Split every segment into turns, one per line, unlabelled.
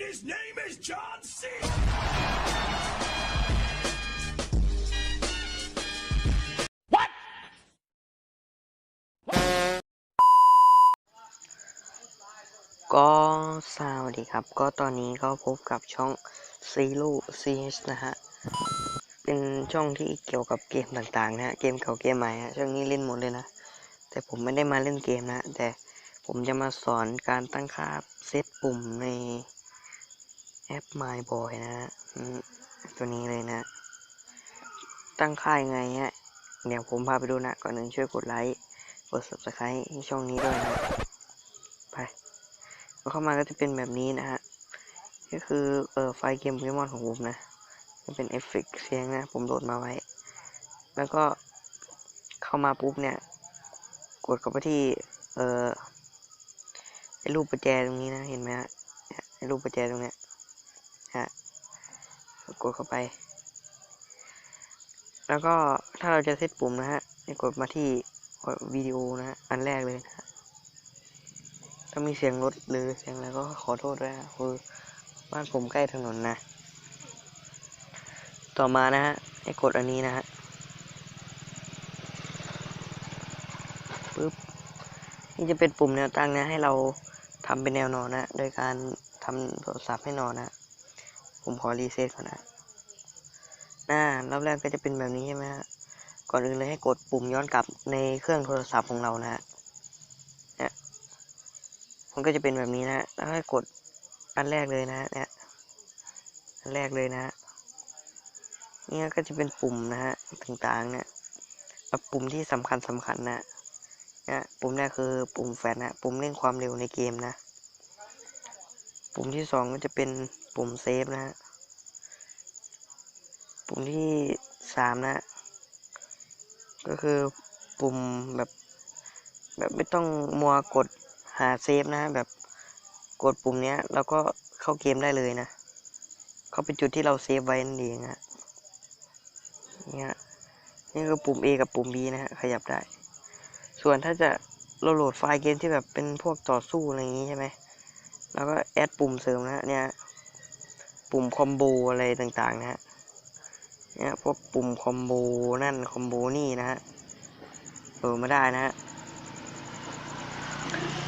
his name is John C.
ก็สวัสดีครับ ก็ตอนนี้ก็พบกับช่องซีรูซีนะฮะ เป็นช่องที่เกี่ยวกับเกมต่างๆนะฮะ เกมเก่าเกมใหม่ฮะ ช่วงนี้เล่นหมดเลยนะ แต่ผมไม่ได้มาเล่นเกมนะ แต่ผมจะมาสอนการตั้งค่าเซตปุ่มใน แอป My Boy นะฮะตัวนี้เลยนะ ตั้งค่ายังไงฮะ เดี๋ยวผมพาไปดูนะ ก่อนหนึ่งช่วยกดไลค์ กด subscribe ให้ช่องนี้ด้วยนะไปเข้ามาก็จะเป็นแบบนี้นะฮะ ก็คือเออไฟเกมโปเกมอนของผมนะจะเป็นเอฟเฟกเสียงนะ ผมโหลดมาไว้ แล้วก็เข้ามาปุ๊บเนี่ย กดเข้าไปที่เออไอรูปประแจตรงนี้นะ เห็นไหมฮะไอรูปประแจตรงเนี้ย ฮะกดเข้าไป แล้วก็ถ้าเราจะเซตปุ่มนะฮะให้กดมาที่วิดีโอนะฮะอันแรกเลยนะฮะถ้ามีเสียงรถหรือเสียงอะไรก็ขอโทษด้วยนะคือบ้านผมใกล้ถนนนะ ต่อมานะฮะให้กดอันนี้นะฮะปึ๊บนี่จะเป็นปุ่มแนวตั้งนะให้เราทำเป็นแนวนอนนะ โดยการทำโทรศัพท์ให้นอนนะ ผมขอรีเซ็ตก่อนนะหน้ารอบแรกก็จะเป็นแบบนี้ใช่ไหมฮะก่อนอื่นเลยให้กดปุ่มย้อนกลับในเครื่องโทรศัพท์ของเรานะฮะเนี่ยมันก็จะเป็นแบบนี้นะแล้วให้กดอันแรกเลยนะเนี่ยอันแรกเลยนะเนี่ยก็จะเป็นปุ่มนะฮะต่างๆเนี่ยแล้วปุ่มที่สำคัญสำคัญนะเนี่ยปุ่มแรกคือปุ่มแฟลชนะปุ่มเร่งความเร็วในเกมนะ ปุ่มที่สองก็จะเป็น ปุ่มเซฟนะฮะ ปุ่มที่สามนะ ก็คือปุ่มแบบ แบบไม่ต้องมัวกดหาเซฟนะแบบกดปุ่มเนี้ยแล้วก็เข้าเกมได้เลยนะ เข้าไปจุดที่เราเซฟไว้นั่นเองฮะเนี่ยนี่คือปุ่ม A กับปุ่ม B นะฮะขยับได้ ส่วนถ้าจะเราโหลดไฟล์เกมที่แบบเป็นพวกต่อสู้อะไรอย่างงี้ใช่ไหมแล้วก็แอดปุ่มเสริมนะฮะเนี่ย ปุ่มคอมโบอะไรต่างๆ นะฮะเนี่ยพวกปุ่มคอมโบนั่นคอมโบนี่นะฮะเออมาได้นะฮะ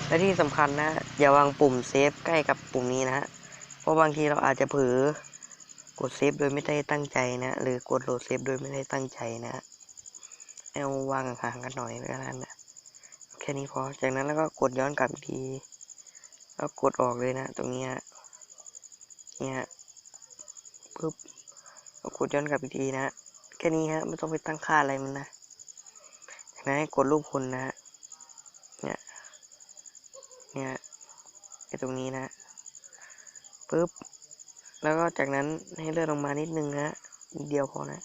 และที่สำคัญนะอย่าวางปุ่มเซฟใกล้กับปุ่มนี้นะฮะเพราะบางทีเราอาจจะเผลอกดเซฟโดยไม่ได้ตั้งใจนะหรือกดโหลดเซฟโดยไม่ได้ตั้งใจนะเอาวางห่างกันหน่อยก็แล้วนะแค่นี้พอจากนั้นแล้วก็กดย้อนกลับทีแล้วกดออกเลยนะ ตรงนี้ฮะเนี่ย ปึ๊บแล้วกดย้อนกลับอีกทีนะแค่นี้ฮะไม่ต้องไปตั้งค่าอะไรมันนะนั้นให้กดรูปคนนะฮะเนี่ยเนี่ยไอตรงนี้นะปึ๊บแล้วก็จากนั้นให้เลื่อนลงมานิดนึงนะนิดเดียวพอนะ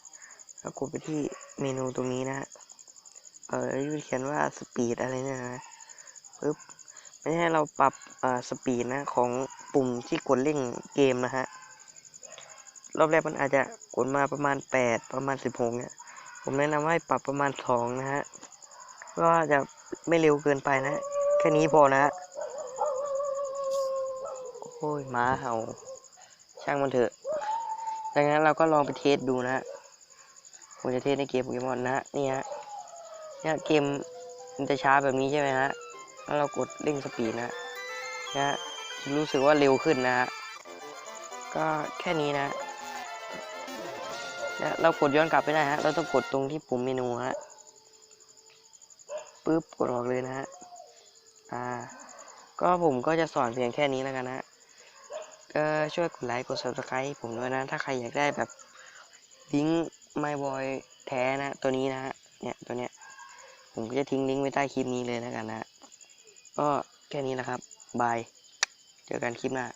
แล้วกดไปที่เมนูตรงนี้นะเออที่เขียนว่าสปีดอะไรเนี่ยนะปึ๊บไม่ให้เราปรับเอ่อสปีดนะของปุ่มที่กดเร่งเกมนะฮะ รอบแรกมันอาจจะกดมาประมาณแปดประมาณสิบหกเนี่ยผมแนะนำให้ปรับประมาณสองนะฮะเพื่อว่าจะไม่เร็วเกินไปนะ แค่นี้พอนะโอ้ยหมาเห่า ช่างมันเถอะดังนั้นเราก็ลองไปเทสดูนะผมจะเทสในเกมโปเกมอนนะ นี่ฮะเนี่ยเกมมันจะช้าแบบนี้ใช่ไหมฮะ แล้วเรากดเร่งสปีดนะนะรู้สึกว่าเร็วขึ้นนะฮะ ก็แค่นี้นะ เรากดย้อนกลับไปได้ฮะ เราต้องกดตรงที่ปุ่มเมนูฮะปึ๊บกดออกเลยนะฮะ อ่า ก็ผมก็จะสอนเพียงแค่นี้แล้วกันนะก็ช่วยกดไลค์กด subscribe ผมด้วยนะ ถ้าใครอยากได้แบบลิงก์ My Boy แท้นะ ตัวนี้นะฮะ เนี่ยตัวเนี้ย ผมก็จะทิ้งลิงก์ไว้ใต้คลิปนี้เลยแล้วกันนะ ก็แค่นี้นะครับ บาย เจอกันคลิปหน้า